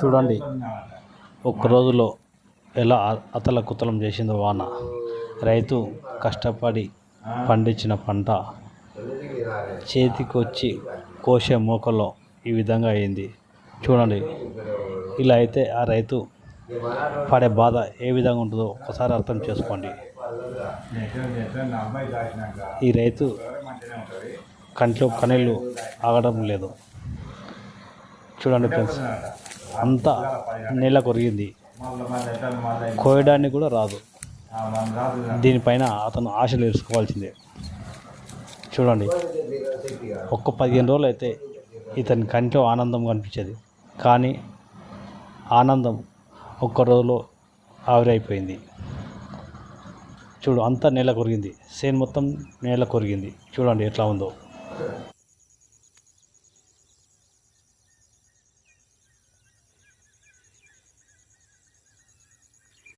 చూడండి. ఒక్క రోజులో ఎలా అతల కుతలం చేసిందో వాన. రైతు కష్టపడి పండించిన పంట చేతికొచ్చి కోసే మోకలో ఈ విధంగా అయింది. చూడండి. ఇలా అయితే ఆ రైతు పడే బాధ ఏ విధంగా ఉంటుందో ఒకసారి అర్థం చేసుకోండి. ఈ రైతు కంట్లో కనీళ్ళు ఆగడం లేదు. చూడండి ఫ్రెండ్స్. అంతా నేల కొరిగింది. కోయడానికి కూడా రాదు. దీనిపైన అతను ఆశలు తెలుసుకోవాల్సిందే చూడండి. ఒక్క పదిహేను రోజులు అయితే ఇతని కంట్లో ఆనందం కనిపించేది. కానీ ఆనందం ఒక్క రోజులో ఆవిరైపోయింది. చూడు అంతా నేల కొరిగింది. సేన్ మొత్తం నేల కొరిగింది. చూడండి ఎట్లా ఉందో.